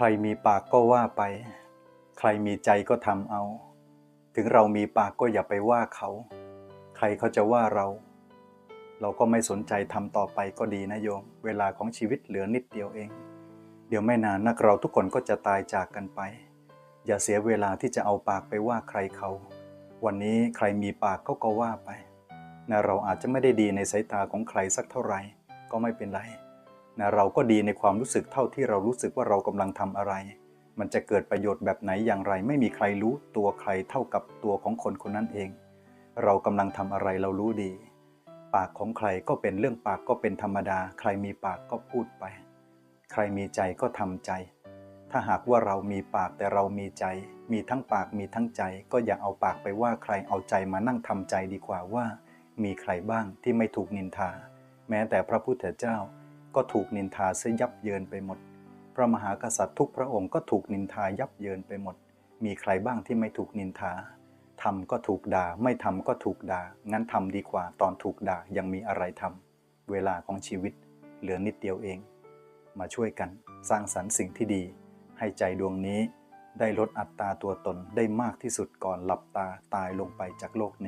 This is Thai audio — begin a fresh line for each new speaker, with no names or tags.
ใครมีปากก็ว่าไป ใครมีใจก็ทำเอา ถึงเรามีปากก็อย่าไปว่าเขา ใครเขาจะว่าเรา เราก็ไม่สนใจทำต่อไปก็ดีนะโยม เวลาของชีวิตเหลือนิดเดียวเอง เดี๋ยวไม่นานนักเราทุกคนก็จะตายจากกันไป อย่าเสียเวลาที่จะเอาปากไปว่าใครเขา วันนี้ใครมีปากก็ก็ว่าไปนะเราอาจจะไม่ได้ดีในสายตาของใครสักเท่าไหร่ก็ไม่เป็นไร นะเราก็ดีในความรู้สึกเท่าที่เรารู้สึกว่าเรากำลังทำอะไร มันจะเกิดประโยชน์แบบไหนอย่างไร ไม่มีใครรู้ตัวใครเท่ากับตัวของคนคนนั้นเอง เรากำลังทำอะไรเรารู้ดี ปากของใครก็เป็นเรื่องปากก็เป็นธรรมดา ใครมีปากก็พูดไป ใครมีใจก็ทำใจ ถ้าหากว่าเรามีปากแต่เรามีใจ มีทั้งปากมีทั้งใจ ก็อย่าเอาปากไปว่าใครเอาใจมานั่งทำใจดีกว่าว่า มีใครบ้างที่ไม่ถูกนินทา แม้แต่พระพุทธเจ้า ก็ถูกนินทาเสียยับเยินไปหมด พระมหากษัตริย์ทุกพระองค์ก็ถูกนินทายับเยินไปหมด มีใครบ้างที่ไม่ถูกนินทาทำก็ถูกด่า ไม่ทำก็ถูกด่า งั้นทำดีกว่าตอนถูกด่ายังมีอะไรทำเวลาของชีวิต เหลือนิดเดียวเอง มาช่วยกันสร้างสรรค์สิ่งที่ดี ให้ใจดวงนี้ได้ลดอัตราตัวตนได้มากที่สุดก่อนหลับตาตายลงไปจากโลกนี้